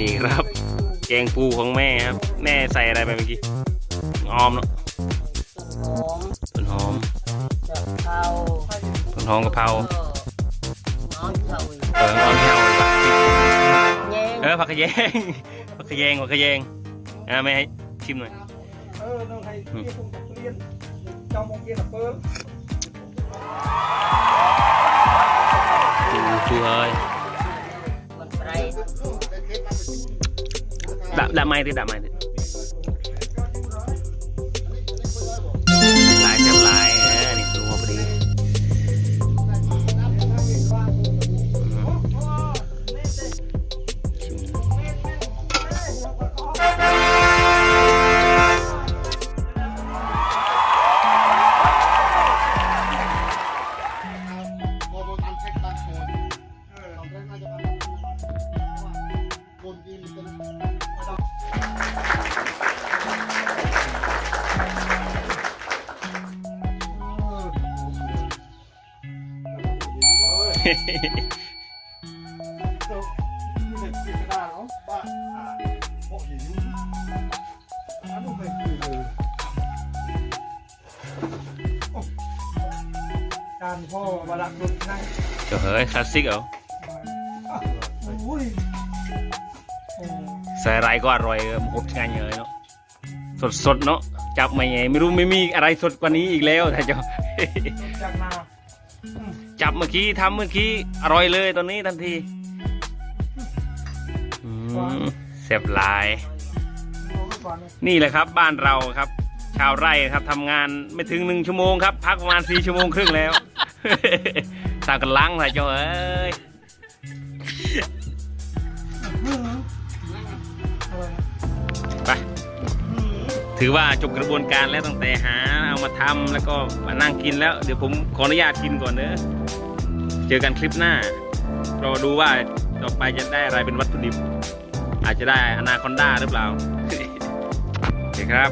นี่ครับ แกงปูของแม่ครับ แม่ใส่อะไรไปเมื่อกี้ออมเนาะหอมต้นหอมกะเพราต้นหอมกะเพราน้องเฉยเออออมเที่ยวเลยว่ะแยงเออผักขะแยงผักขะแยงผักขะแยงอ่าแม่ให้ชิมหน่อยเออน้องให้เรียกผมกับเรียนเจ้ามองเกียร์เปิ้ลปูปูเดับดับไการพ่อมาดักรถนั่งเฮ้ยคลาสสิกเหรอใส่ไรก็อร่อยหมดงานเลยเนาะสดสดๆเนาะจับไม่ไงไม่รู้ไม่มีอะไรสดกว่านี้อีกแล้วท่านเจ้าจากนา จับเมื่อกี้ทำเมื่อกี้อร่อยเลยตอนนี้ทันทีเสียบลาย นี่แหละครับบ้านเราครับ ชาวไร่ครับทำงานไม่ถึงหนึ่งชั่วโมงครับ พักประมาณสี่ชั่วโมงครึ่งแล้วสางกันลังท่เจ้าเอ้ย ถือว่าจบกระบวนการแล้วตั้งแต่หาเอามาทำแล้วก็มานั่งกินแล้ว เดี๋ยวผมขออนุญาตกินก่อนเนอะเจอกันคลิปหน้ารอดูว่าต่อไปจะได้อะไรเป็นวัตถุดิบ อาจจะได้อนาคอนด้าหรือเปล่าโอเคครับ